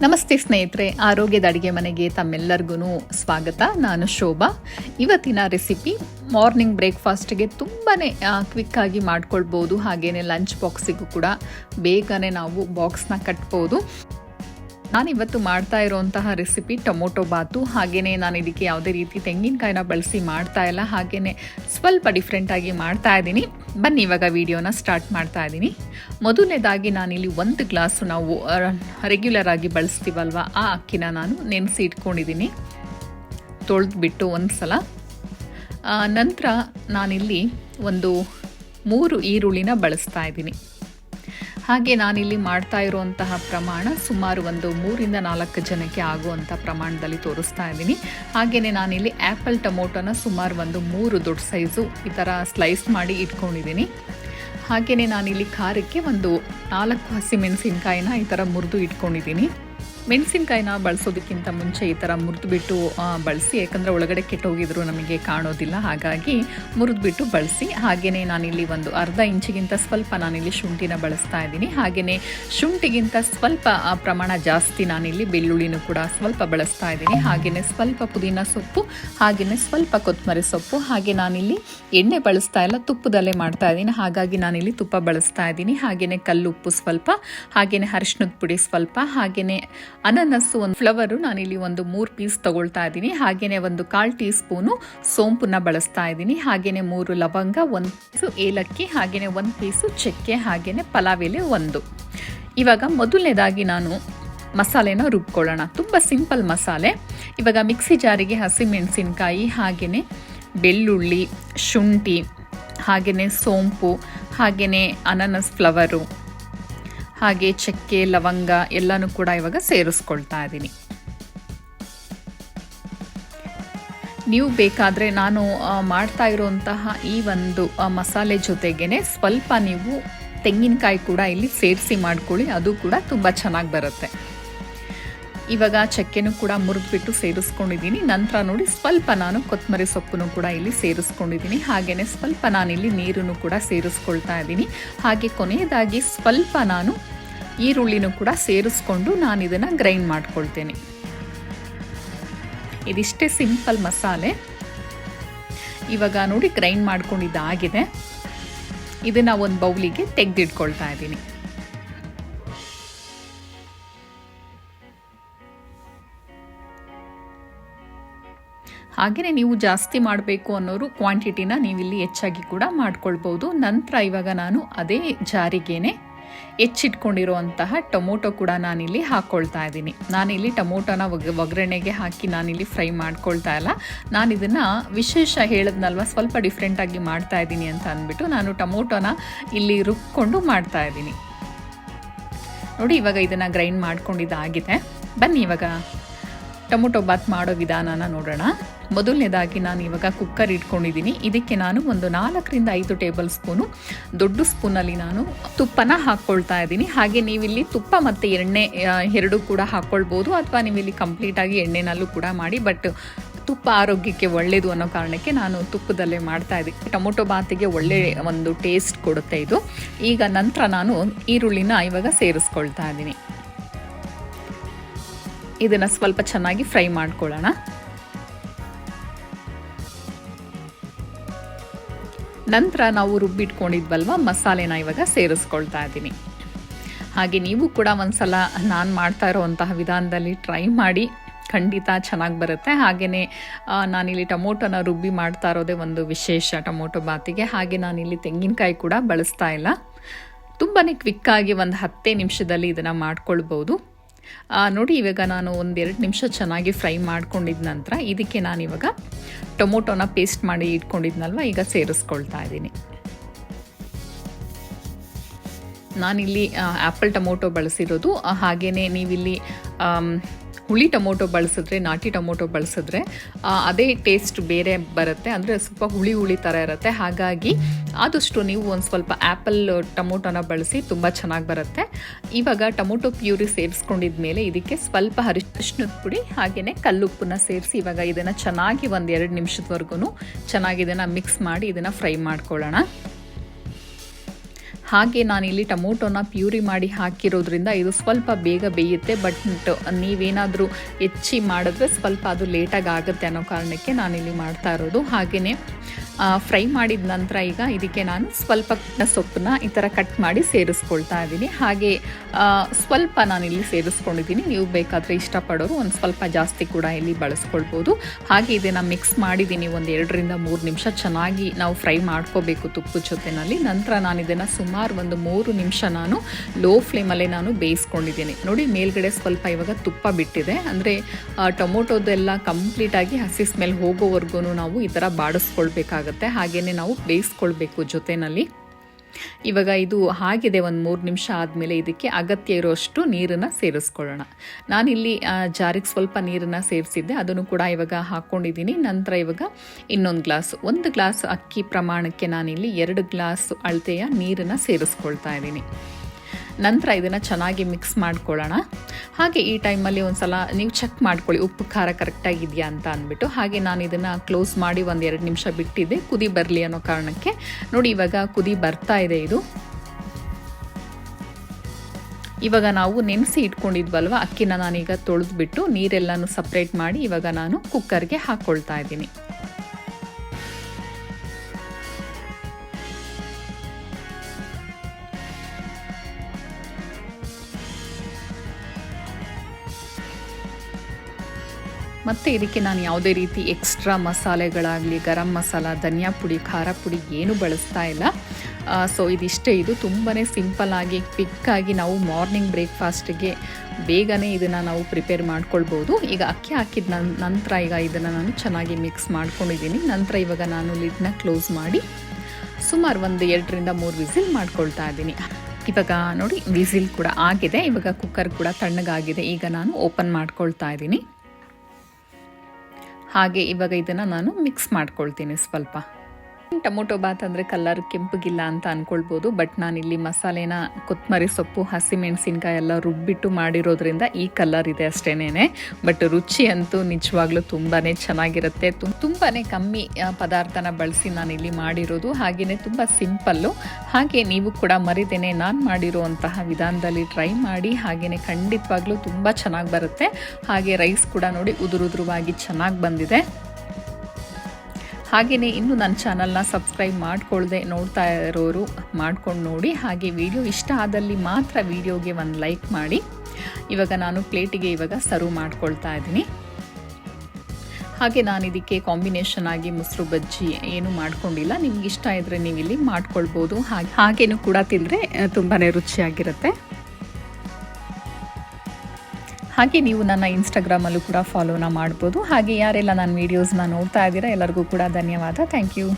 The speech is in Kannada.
ನಮಸ್ತೆ ಸ್ನೇಹಿತರೆ, ಆರೋಗ್ಯದ ಅಡುಗೆ ಮನೆಗೆ ತಮ್ಮೆಲ್ಲರಿಗೂ ಸ್ವಾಗತ. ನಾನು ಶೋಭಾ. ಇವತ್ತಿನ ರೆಸಿಪಿ, ಮಾರ್ನಿಂಗ್ ಬ್ರೇಕ್ಫಾಸ್ಟ್ಗೆ ತುಂಬಾ ಕ್ವಿಕ್ಕಾಗಿ ಮಾಡ್ಕೊಳ್ಬೋದು. ಹಾಗೆಯೇ ಲಂಚ್ ಬಾಕ್ಸಿಗೂ ಕೂಡ ಬೇಗನೆ ನಾವು ಬಾಕ್ಸ್ನ ಕಟ್ಬೋದು. ನಾನಿವತ್ತು ಮಾಡ್ತಾ ಇರುವಂತಹ ರೆಸಿಪಿ ಟೊಮೊಟೊ ಬಾತು. ಹಾಗೆಯೇ ನಾನು ಇದಕ್ಕೆ ಯಾವುದೇ ರೀತಿ ತೆಂಗಿನಕಾಯಿನ ಬಳಸಿ ಮಾಡ್ತಾ ಇಲ್ಲ. ಹಾಗೆಯೇ ಸ್ವಲ್ಪ ಡಿಫ್ರೆಂಟಾಗಿ ಮಾಡ್ತಾ ಇದ್ದೀನಿ. ಬನ್ನಿ, ಇವಾಗ ವಿಡಿಯೋನ ಸ್ಟಾರ್ಟ್ ಮಾಡ್ತಾ ಇದ್ದೀನಿ. ಮೊದಲನೇದಾಗಿ ನಾನಿಲ್ಲಿ ಒಂದು ಗ್ಲಾಸು ನಾವು ರೆಗ್ಯುಲರ್ ಆಗಿ ಬಳಸ್ತೀವಲ್ವ? ಆ ಅಕ್ಕಿನ ನಾನು ನೆನೆಸಿ ಇಟ್ಕೊಂಡಿದ್ದೀನಿ. ತೊಳೆದ್ಬಿಟ್ಟು ಒಂದು ಸಲ ನಂತರ ನಾನಿಲ್ಲಿ ಒಂದು ಮೂರು ಈರುಳ್ಳಿನ ಬಳಸ್ತಾ ಇದ್ದೀನಿ. ಹಾಗೆ ನಾನಿಲ್ಲಿ ಮಾಡ್ತಾ ಇರುವಂತಹ ಪ್ರಮಾಣ ಸುಮಾರು ಒಂದು ಮೂರಿಂದ ನಾಲ್ಕು ಜನಕ್ಕೆ ಆಗುವಂಥ ಪ್ರಮಾಣದಲ್ಲಿ ತೋರಿಸ್ತಾ ಇದ್ದೀನಿ. ಹಾಗೆಯೇ ನಾನಿಲ್ಲಿ ಆ್ಯಪಲ್ ಟೊಮೊಟೊನ ಸುಮಾರು ಒಂದು ಮೂರು ದೊಡ್ಡ ಸೈಜು ಈ ಥರ ಸ್ಲೈಸ್ ಮಾಡಿ ಇಟ್ಕೊಂಡಿದ್ದೀನಿ. ಹಾಗೆಯೇ ನಾನಿಲ್ಲಿ ಖಾರಕ್ಕೆ ಒಂದು ನಾಲ್ಕು ಹಸಿಮೆಣಸಿನ್ಕಾಯಿನ ಈ ಥರ ಮುರಿದು ಇಟ್ಕೊಂಡಿದ್ದೀನಿ. ಮೆಣಸಿನ್ಕಾಯಿನ ಬಳಸೋದಕ್ಕಿಂತ ಮುಂಚೆ ಈ ಥರ ಮುರಿದುಬಿಟ್ಟು ಬಳಸಿ, ಯಾಕಂದರೆ ಒಳಗಡೆ ಕೆಟ್ಟೋಗಿದ್ರು ನಮಗೆ ಕಾಣೋದಿಲ್ಲ, ಹಾಗಾಗಿ ಮುರಿದ್ಬಿಟ್ಟು ಬಳಸಿ. ಹಾಗೆಯೇ ನಾನಿಲ್ಲಿ ಒಂದು ಅರ್ಧ ಇಂಚಿಗಿಂತ ಸ್ವಲ್ಪ ನಾನಿಲ್ಲಿ ಶುಂಠಿನ ಬಳಸ್ತಾ ಇದ್ದೀನಿ. ಹಾಗೆಯೇ ಶುಂಠಿಗಿಂತ ಸ್ವಲ್ಪ ಪ್ರಮಾಣ ಜಾಸ್ತಿ ನಾನಿಲ್ಲಿ ಬೆಳ್ಳುಳ್ಳಿನೂ ಕೂಡ ಸ್ವಲ್ಪ ಬಳಸ್ತಾ ಇದ್ದೀನಿ. ಹಾಗೆಯೇ ಸ್ವಲ್ಪ ಪುದೀನ ಸೊಪ್ಪು ಹಾಗೆಯೇ ಸ್ವಲ್ಪ ಕೊತ್ತಂಬರಿ ಸೊಪ್ಪು, ಹಾಗೆ ನಾನಿಲ್ಲಿ ಎಣ್ಣೆ ಬಳಸ್ತಾ ಇಲ್ಲ, ತುಪ್ಪದಲ್ಲೇ ಮಾಡ್ತಾ ಇದ್ದೀನಿ. ಹಾಗಾಗಿ ನಾನಿಲ್ಲಿ ತುಪ್ಪ ಬಳಸ್ತಾ ಇದ್ದೀನಿ. ಹಾಗೆಯೇ ಕಲ್ಲುಪ್ಪು ಸ್ವಲ್ಪ ಹಾಗೆಯೇ ಅರಿಶಿನದ ಪುಡಿ ಸ್ವಲ್ಪ ಹಾಗೆಯೇ ಅನನಸ್ಸು ಒಂದು ಫ್ಲವರು ನಾನಿಲ್ಲಿ ಒಂದು ಮೂರು ಪೀಸ್ ತಗೊಳ್ತಾ ಇದ್ದೀನಿ. ಹಾಗೇನೆ ಒಂದು ಕಾಲ್ ಟೀ ಸ್ಪೂನು ಸೋಂಪನ್ನ ಬಳಸ್ತಾ ಇದ್ದೀನಿ. ಹಾಗೇನೆ ಮೂರು ಲವಂಗ, ಒಂದು ಪೀಸು ಏಲಕ್ಕಿ, ಹಾಗೇನೆ ಒಂದು ಪೀಸು ಚಕ್ಕೆ, ಹಾಗೇನೆ ಪಲಾವ್ ಎಲೆ ಒಂದು. ಇವಾಗ ಮೊದಲನೇದಾಗಿ ನಾನು ಮಸಾಲೆನ ರುಬ್ಕೊಳ್ಳೋಣ. ತುಂಬ ಸಿಂಪಲ್ ಮಸಾಲೆ. ಇವಾಗ ಮಿಕ್ಸಿ ಜಾರಿಗೆ ಹಸಿಮೆಣಸಿನ್ಕಾಯಿ ಹಾಗೆಯೇ ಬೆಳ್ಳುಳ್ಳಿ, ಶುಂಠಿ ಹಾಗೆಯೇ ಸೋಂಪು ಹಾಗೆಯೇ ಅನನಸ್ ಫ್ಲವರು ಹಾಗೆ ಚಕ್ಕೆ, ಲವಂಗ ಎಲ್ಲನೂ ಕೂಡ ಇವಾಗ ಸೇರಿಸ್ಕೊಳ್ತಾ ಇದ್ದೀನಿ. ನೀವು ಬೇಕಾದರೆ ನಾನು ಮಾಡ್ತಾ ಇರುವಂತಹ ಈ ಒಂದು ಮಸಾಲೆ ಜೊತೆಗೇ ಸ್ವಲ್ಪ ನೀವು ತೆಂಗಿನಕಾಯಿ ಕೂಡ ಇಲ್ಲಿ ಸೇರಿಸಿ ಮಾಡ್ಕೊಳ್ಳಿ, ಅದು ಕೂಡ ತುಂಬ ಚೆನ್ನಾಗಿ ಬರುತ್ತೆ. ಇವಾಗ ಚಕ್ಕೆನೂ ಕೂಡ ಮುರಿದ್ಬಿಟ್ಟು ಸೇರಿಸ್ಕೊಂಡಿದ್ದೀನಿ. ನಂತರ ನೋಡಿ ಸ್ವಲ್ಪ ನಾನು ಕೊತ್ತಂಬರಿ ಸೊಪ್ಪನ್ನು ಕೂಡ ಇಲ್ಲಿ ಸೇರಿಸ್ಕೊಂಡಿದ್ದೀನಿ. ಹಾಗೆಯೇ ಸ್ವಲ್ಪ ನಾನಿಲ್ಲಿ ನೀರನ್ನು ಕೂಡ ಸೇರಿಸ್ಕೊಳ್ತಾ ಇದ್ದೀನಿ. ಹಾಗೆ ಕೊನೆಯದಾಗಿ ಸ್ವಲ್ಪ ನಾನು ಈರುಳ್ಳಿನೂ ಕೂಡ ಸೇರಿಸ್ಕೊಂಡು ನಾನು ಇದನ್ನು ಗ್ರೈಂಡ್ ಮಾಡ್ಕೊಳ್ತೇನೆ. ಇದಿಷ್ಟೇ ಸಿಂಪಲ್ ಮಸಾಲೆ. ಇವಾಗ ನೋಡಿ ಗ್ರೈಂಡ್ ಮಾಡ್ಕೊಂಡಿದ್ದಾಗಿದೆ. ಇದನ್ನು ಒಂದು ಬೌಲಿಗೆ ತೆಗೆದಿಟ್ಕೊಳ್ತಾ ಇದ್ದೀನಿ. ಹಾಗೆಯೇ ನೀವು ಜಾಸ್ತಿ ಮಾಡಬೇಕು ಅನ್ನೋರು ಕ್ವಾಂಟಿಟಿನ ನೀವಿಲ್ಲಿ ಹೆಚ್ಚಾಗಿ ಕೂಡ ಮಾಡ್ಕೊಳ್ಬೋದು ನಂತರ ಇವಾಗ ನಾನು ಅದೇ ಜಾರಿಗೇನೆ ಹೆಚ್ಚಿಟ್ಕೊಂಡಿರುವಂತಹ ಟೊಮೊಟೊ ಕೂಡ ನಾನಿಲ್ಲಿ ಹಾಕ್ಕೊಳ್ತಾ ಇದ್ದೀನಿ. ನಾನಿಲ್ಲಿ ಟೊಮೊಟೊನ ಒಗ್, ಒಗ್ಗರಣೆಗೆ ಹಾಕಿ ನಾನಿಲ್ಲಿ ಫ್ರೈ ಮಾಡ್ಕೊಳ್ತಾ ಇಲ್ಲ. ನಾನು ಇದನ್ನು ವಿಶೇಷ ಹೇಳಿದ್ನಲ್ವ, ಸ್ವಲ್ಪ ಡಿಫ್ರೆಂಟಾಗಿ ಮಾಡ್ತಾ ಇದ್ದೀನಿ ಅಂತ ಅಂದ್ಬಿಟ್ಟು ನಾನು ಟೊಮೊಟೊನ ಇಲ್ಲಿ ರುಬ್ಕೊಂಡು ಮಾಡ್ತಾ ಇದ್ದೀನಿ. ನೋಡಿ ಇವಾಗ ಇದನ್ನು ಗ್ರೈಂಡ್ ಮಾಡ್ಕೊಂಡಿದ್ದಾಗಿದೆ. ಬನ್ನಿ ಇವಾಗ. ಟೊಮೊಟೊ ಬಾತ್ ಮಾಡೋ ವಿಧಾನನ ನೋಡೋಣ. ಮೊದಲನೇದಾಗಿ ನಾನು ಇವಾಗ ಕುಕ್ಕರ್ ಇಟ್ಕೊಂಡಿದ್ದೀನಿ. ಇದಕ್ಕೆ ನಾನು ಒಂದು ನಾಲ್ಕರಿಂದ ಐದು ಟೇಬಲ್ ಸ್ಪೂನು ದೊಡ್ಡ ಸ್ಪೂನಲ್ಲಿ ನಾನು ತುಪ್ಪನ ಹಾಕ್ಕೊಳ್ತಾ ಇದ್ದೀನಿ. ಹಾಗೆ ನೀವಿಲ್ಲಿ ತುಪ್ಪ ಮತ್ತು ಎಣ್ಣೆ ಎರಡೂ ಕೂಡ ಹಾಕ್ಕೊಳ್ಬೋದು. ಅಥವಾ ನೀವಿಲ್ಲಿ ಕಂಪ್ಲೀಟಾಗಿ ಎಣ್ಣೆನಲ್ಲೂ ಕೂಡ ಮಾಡಿ ಬಟ್ ತುಪ್ಪ ಆರೋಗ್ಯಕ್ಕೆ ಒಳ್ಳೆಯದು ಅನ್ನೋ ಕಾರಣಕ್ಕೆ ನಾನು ತುಪ್ಪದಲ್ಲೇ ಮಾಡ್ತಾ ಇದ್ದೀನಿ. ಟೊಮೊಟೊ ಬಾತಿಗೆ ಒಳ್ಳೆ ಒಂದು ಟೇಸ್ಟ್ ಕೊಡುತ್ತೆ ಇದು. ಈಗ ನಂತರ ನಾನು ಈರುಳ್ಳಿನ ಇವಾಗ ಸೇರಿಸ್ಕೊಳ್ತಾ ಇದ್ದೀನಿ. ಇದನ್ನು ಸ್ವಲ್ಪ ಚೆನ್ನಾಗಿ ಫ್ರೈ ಮಾಡ್ಕೊಳ್ಳೋಣ. ನಂತರ ನಾವು ರುಬ್ಬಿಟ್ಕೊಂಡಿದ್ವಲ್ವ, ಮಸಾಲೆನ ಇವಾಗ ಸೇರಿಸ್ಕೊಳ್ತಾ ಇದ್ದೀನಿ. ಹಾಗೆ ನೀವು ಕೂಡ ಒಂದ್ಸಲ ನಾನು ಮಾಡ್ತಾ ಇರೋವಂತಹ ವಿಧಾನದಲ್ಲಿ ಟ್ರೈ ಮಾಡಿ, ಖಂಡಿತ ಚೆನ್ನಾಗಿ ಬರುತ್ತೆ. ಹಾಗೆಯೇ ನಾನಿಲ್ಲಿ ಟೊಮೊಟೊನ ರುಬ್ಬಿ ಮಾಡ್ತಾ ಇರೋದೇ ಒಂದು ವಿಶೇಷ ಟೊಮೊಟೊ ಬಾತಿಗೆ. ಹಾಗೆ ನಾನಿಲ್ಲಿ ತೆಂಗಿನಕಾಯಿ ಕೂಡ ಬಳಸ್ತಾ ಇಲ್ಲ. ತುಂಬಾ ಕ್ವಿಕ್ಕಾಗಿ ಒಂದು ಹತ್ತೇ ನಿಮಿಷದಲ್ಲಿ ಇದನ್ನು ಮಾಡ್ಕೊಳ್ಬೋದು ನೋಡಿ, ಇವಾಗ ನಾನು ಒಂದೆರಡು ನಿಮಿಷ ಚೆನ್ನಾಗಿ ಫ್ರೈ ಮಾಡ್ಕೊಂಡಿದ್ದ ನಂತರ ಇದಕ್ಕೆ ನಾನು ಇವಾಗ ಟೊಮೊಟೊನ ಪೇಸ್ಟ್ ಮಾಡಿ ಇಟ್ಕೊಂಡಿದ್ನಲ್ವ? ಈಗ ಸೇರಿಸ್ಕೊಳ್ತಾ ಇದ್ದೀನಿ. ನಾನಿಲ್ಲಿ ಆ್ಯಪಲ್ ಟೊಮೊಟೊ ಬಳಸಿರೋದು. ಹಾಗೆಯೇ ನೀವಿಲ್ಲಿ ಹುಳಿ ಟೊಮೊಟೊ ಬಳಸಿದ್ರೆ, ನಾಟಿ ಟೊಮೊಟೊ ಬಳಸಿದ್ರೆ ಅದೇ ಟೇಸ್ಟ್ ಬೇರೆ ಬರುತ್ತೆ. ಅಂದರೆ ಸ್ವಲ್ಪ ಹುಳಿ ಹುಳಿ ಥರ ಇರುತ್ತೆ. ಹಾಗಾಗಿ ಆದಷ್ಟು ನೀವು ಒಂದು ಸ್ವಲ್ಪ ಆ್ಯಪಲ್ ಟೊಮೊಟೊನ ಬಳಸಿ ತುಂಬ ಚೆನ್ನಾಗಿ ಬರುತ್ತೆ. ಇವಾಗ ಟೊಮೊಟೊ ಪ್ಯೂರಿ ಸೇರಿಸ್ಕೊಂಡಿದ ಮೇಲೆ ಇದಕ್ಕೆ ಸ್ವಲ್ಪ ಹರಿಶಿನದ ಪುಡಿ ಹಾಗೆಯೇ ಕಲ್ಲುಪ್ಪನ್ನ ಸೇರಿಸಿ ಇವಾಗ ಇದನ್ನು ಚೆನ್ನಾಗಿ ಒಂದು ಎರಡು ನಿಮಿಷದವರೆಗೂ ಚೆನ್ನಾಗಿ ಇದನ್ನು ಮಿಕ್ಸ್ ಮಾಡಿ ಇದನ್ನು ಫ್ರೈ ಮಾಡ್ಕೊಳ್ಳೋಣ. ಹಾಗೆ ನಾನಿಲ್ಲಿ ಟೊಮೊಟೊನ ಪ್ಯೂರಿ ಮಾಡಿ ಹಾಕಿರೋದ್ರಿಂದ ಇದು ಸ್ವಲ್ಪ ಬೇಗ ಬೇಯುತ್ತೆ ಬಟ್ ನೀವೇನಾದರೂ ಹೆಚ್ಚಿ ಮಾಡಿದ್ರೆ ಸ್ವಲ್ಪ ಅದು ಲೇಟಾಗಿ ಆಗುತ್ತೆ ಅನ್ನೋ ಕಾರಣಕ್ಕೆ ನಾನಿಲ್ಲಿ ಮಾಡ್ತಾ ಇರೋದು. ಹಾಗೆಯೇ ಫ್ರೈ ಮಾಡಿದ ನಂತರ ಈಗ ಇದಕ್ಕೆ ನಾನು ಸ್ವಲ್ಪ ಸೊಪ್ಪನ್ನ ಈ ಥರ ಕಟ್ ಮಾಡಿ ಸೇರಿಸ್ಕೊಳ್ತಾ ಇದ್ದೀನಿ. ಹಾಗೆ ಸ್ವಲ್ಪ ಸ್ವಲ್ಪ ನಾನಿಲ್ಲಿ ಸೇರಿಸ್ಕೊಂಡಿದ್ದೀನಿ. ನೀವು ಬೇಕಾದರೆ ಇಷ್ಟಪಡೋರು ಒಂದು ಸ್ವಲ್ಪ ಜಾಸ್ತಿ ಕೂಡ ಇಲ್ಲಿ ಬಳಸ್ಕೊಳ್ಬೋದು. ಹಾಗೆ ಇದನ್ನು ಮಿಕ್ಸ್ ಮಾಡಿದ್ದೀನಿ ಒಂದು ಎರಡರಿಂದ ಮೂರು ನಿಮಿಷ. ಚೆನ್ನಾಗಿ ನಾವು ಫ್ರೈ ಮಾಡ್ಕೋಬೇಕು ತುಪ್ಪದ ಜೊತೆನಲ್ಲಿ. ನಂತರ ನಾನು ಇದನ್ನು ಸುಮಾರು ಒಂದು ಮೂರು ನಿಮಿಷ ನಾನು ಲೋ ಫ್ಲೇಮಲ್ಲೇ ನಾನು ಬೇಯಿಸ್ಕೊಂಡಿದ್ದೀನಿ. ನೋಡಿ, ಮೇಲ್ಗಡೆ ಸ್ವಲ್ಪ ಇವಾಗ ತುಪ್ಪ ಬಿಟ್ಟಿದೆ. ಅಂದರೆ ಟೊಮೊಟೊದೆಲ್ಲ ಕಂಪ್ಲೀಟಾಗಿ ಹಸಿ ಸ್ಮೆಲ್ ಹೋಗೋವರೆಗೂ ನಾವು ಈ ಥರ ಬಾಡಿಸ್ಕೊಳ್ಬೇಕಾಗತ್ತೆ. ಹಾಗೆಯೇ ನಾವು ಬೇಯಿಸ್ಕೊಳ್ಬೇಕು ಜೊತೆಯಲ್ಲಿ ಇವಾಗ ಇದು ಹಾಗಿದೆ ಒಂದು ಮೂರು ನಿಮಿಷ ಆದಮೇಲೆ ಇದಕ್ಕೆ ಅಗತ್ಯ ಇರೋಷ್ಟು ನೀರನ್ನು ಸೇರಿಸ್ಕೊಳ್ಳೋಣ. ನಾನಿಲ್ಲಿ ಜಾರಿಗೆ ಸ್ವಲ್ಪ ನೀರನ್ನು ಸೇರಿಸಿದ್ದೆ. ಅದನ್ನು ಕೂಡ ಇವಾಗ ಹಾಕ್ಕೊಂಡಿದ್ದೀನಿ ನಂತರ ಇವಾಗ ಇನ್ನೊಂದು ಗ್ಲಾಸ್, ಒಂದು ಗ್ಲಾಸ್ ಅಕ್ಕಿ ಪ್ರಮಾಣಕ್ಕೆ ನಾನಿಲ್ಲಿ ಎರಡು ಗ್ಲಾಸ್ ಅಳತೆಯ ನೀರನ್ನು ಸೇರಿಸ್ಕೊಳ್ತಾ ಇದ್ದೀನಿ. ನಂತರ ಇದನ್ನು ಚೆನ್ನಾಗಿ ಮಿಕ್ಸ್ ಮಾಡ್ಕೊಳ್ಳೋಣ. ಹಾಗೆ ಈ ಟೈಮಲ್ಲಿ ಒಂದು ಸಲ ನೀವು ಚೆಕ್ ಮಾಡ್ಕೊಳ್ಳಿ, ಉಪ್ಪು, ಖಾರ ಕರೆಕ್ಟಾಗಿದೆಯಾ ಅಂತ ಅಂದ್ಬಿಟ್ಟು. ಹಾಗೆ ನಾನು ಇದನ್ನು ಕ್ಲೋಸ್ ಮಾಡಿ ಒಂದು ಎರಡು ನಿಮಿಷ ಬಿಟ್ಟಿದ್ದೆ. ಕುದಿ ಬರಲಿ ಅನ್ನೋ ಕಾರಣಕ್ಕೆ. ನೋಡಿ, ಇವಾಗ ಕುದಿ ಬರ್ತಾ ಇದೆ ಇದು. ಇವಾಗ ನಾವು ನೆನೆಸಿ ಇಟ್ಕೊಂಡಿದ್ವಲ್ವ, ಅಕ್ಕಿನ ನಾನೀಗ ತೊಳೆದ್ಬಿಟ್ಟು ನೀರೆಲ್ಲನೂ ಸಪ್ರೇಟ್ ಮಾಡಿ ಇವಾಗ ನಾನು ಕುಕ್ಕರ್ಗೆ ಹಾಕ್ಕೊಳ್ತಾ ಇದ್ದೀನಿ. ಮತ್ತು ಇದಕ್ಕೆ ನಾನು ಯಾವುದೇ ರೀತಿ ಎಕ್ಸ್ಟ್ರಾ ಮಸಾಲೆಗಳಾಗಲಿ, ಗರಂ ಮಸಾಲ, ಧನಿಯಾ ಪುಡಿ, ಖಾರ ಪುಡಿ ಏನು ಬಳಸ್ತಾ ಇಲ್ಲ. ಸೊ ಇದಿಷ್ಟೇ. ಇದು ತುಂಬಾ ಸಿಂಪಲ್ಲಾಗಿ ಕ್ವಿಕ್ಕಾಗಿ ನಾವು ಮಾರ್ನಿಂಗ್ ಬ್ರೇಕ್ಫಾಸ್ಟಿಗೆ ಬೇಗನೆ ಇದನ್ನು ನಾವು ಪ್ರಿಪೇರ್ ಮಾಡ್ಕೊಳ್ಬೋದು. ಈಗ ಅಕ್ಕಿ ಹಾಕಿದ ನಂತರ ಈಗ ಇದನ್ನು ನಾನು ಚೆನ್ನಾಗಿ ಮಿಕ್ಸ್ ಮಾಡ್ಕೊಂಡಿದ್ದೀನಿ. ನಂತರ ಇವಾಗ ನಾನು ಲಿಡ್ನ ಕ್ಲೋಸ್ ಮಾಡಿ ಸುಮಾರು ಒಂದು ಎರಡರಿಂದ ಮೂರು ವಿಸಿಲ್ ಮಾಡ್ಕೊಳ್ತಾ ಇದ್ದೀನಿ. ಇವಾಗ ನೋಡಿ, ವಿಸಿಲ್ ಕೂಡ ಆಗಿದೆ. ಇವಾಗ ಕುಕ್ಕರ್ ಕೂಡ ತಣ್ಣಗಾಗಿದೆ. ಈಗ ನಾನು ಓಪನ್ ಮಾಡ್ಕೊಳ್ತಾ ಇದ್ದೀನಿ. ಹಾಗೆ ಇವಾಗ ಇದನ್ನು ನಾನು ಮಿಕ್ಸ್ ಮಾಡ್ಕೊಳ್ತೀನಿ ಸ್ವಲ್ಪ. ಟೊಮೊಟೊ ಬಾತ್ ಅಂದರೆ ಕಲರ್ ಕೆಂಪಗಿಲ್ಲ ಅಂತ ಅನ್ಕೊಳ್ಬಹುದು ಬಟ್ ನಾನಿಲ್ಲಿ ಮಸಾಲೆನ ಕೊತ್ತಂಬರಿ ಸೊಪ್ಪು, ಹಸಿಮೆಣಸಿನ್ಕಾಯಿ ಎಲ್ಲ ರುಬ್ಬಿಟ್ಟು ಮಾಡಿರೋದ್ರಿಂದ ಈ ಕಲರ್ ಇದೆ ಅಷ್ಟೇನೆ ಬಟ್ ರುಚಿ ಅಂತೂ ನಿಜವಾಗ್ಲೂ ತುಂಬಾ ಚೆನ್ನಾಗಿರುತ್ತೆ. ತುಂಬಾನೇ ಕಮ್ಮಿ ಪದಾರ್ಥನ ಬಳಸಿ ಇಲ್ಲಿ ಮಾಡಿರೋದು. ಹಾಗೆಯೇ ತುಂಬ ಸಿಂಪಲ್ಲು. ಹಾಗೆ ನೀವು ಕೂಡ ಮರಿದೇನೆ ನಾನು ಮಾಡಿರುವಂತಹ ವಿಧಾನದಲ್ಲಿ ಟ್ರೈ ಮಾಡಿ ಹಾಗೆಯೇ ಖಂಡಿತವಾಗ್ಲೂ ತುಂಬ ಚೆನ್ನಾಗಿ ಬರುತ್ತೆ. ಹಾಗೆ ರೈಸ್ ಕೂಡ ನೋಡಿ ಉದುರುದುರುವಾಗಿ ಚೆನ್ನಾಗಿ ಬಂದಿದೆ. ಹಾಗೆಯೇ ಇನ್ನು ನನ್ನ ಚಾನಲ್ನ ಸಬ್ಸ್ಕ್ರೈಬ್ ಮಾಡ್ಕೊಳ್ಳದೆ ನೋಡ್ತಾ ಇರೋರು ಮಾಡ್ಕೊಂಡು ನೋಡಿ. ಹಾಗೆ ವಿಡಿಯೋ ಇಷ್ಟ ಆದಲ್ಲಿ ಮಾತ್ರ ವಿಡಿಯೋಗೆ ಒಂದು ಲೈಕ್ ಮಾಡಿ. ಇವಾಗ ನಾನು ಪ್ಲೇಟಿಗೆ ಇವಾಗ ಸರ್ವ್ ಮಾಡ್ಕೊಳ್ತಾ ಇದ್ದೀನಿ. ಹಾಗೆ ನಾನು ಇದಕ್ಕೆ ಕಾಂಬಿನೇಷನ್ ಆಗಿ ಮೊಸರು ಬಜ್ಜಿ ಏನು ಮಾಡ್ಕೊಂಡಿಲ್ಲ. ನಿಮ್ಗೆ ಇಷ್ಟ ಇದ್ದರೆ ನೀವು ಇಲ್ಲಿ ಮಾಡ್ಕೊಳ್ಬೋದು. ಹಾಗೆ ಹಾಗೇನು ಕೂಡ ತಿಂದರೆ ತುಂಬಾ ರುಚಿಯಾಗಿರುತ್ತೆ. ಹಾಗೆ ನೀವು ನನ್ನ ಇನ್ಸ್ಟಾಗ್ರಾಮಲ್ಲೂ ಕೂಡ ಫಾಲೋನ ಮಾಡ್ಬೋದು. ಹಾಗೆ ಯಾರೆಲ್ಲ ನನ್ನ ವೀಡಿಯೋಸ್ನ ನೋಡ್ತಾ ಇದ್ದೀರಾ, ಎಲ್ಲರಿಗೂ ಕೂಡ ಧನ್ಯವಾದ. Thank you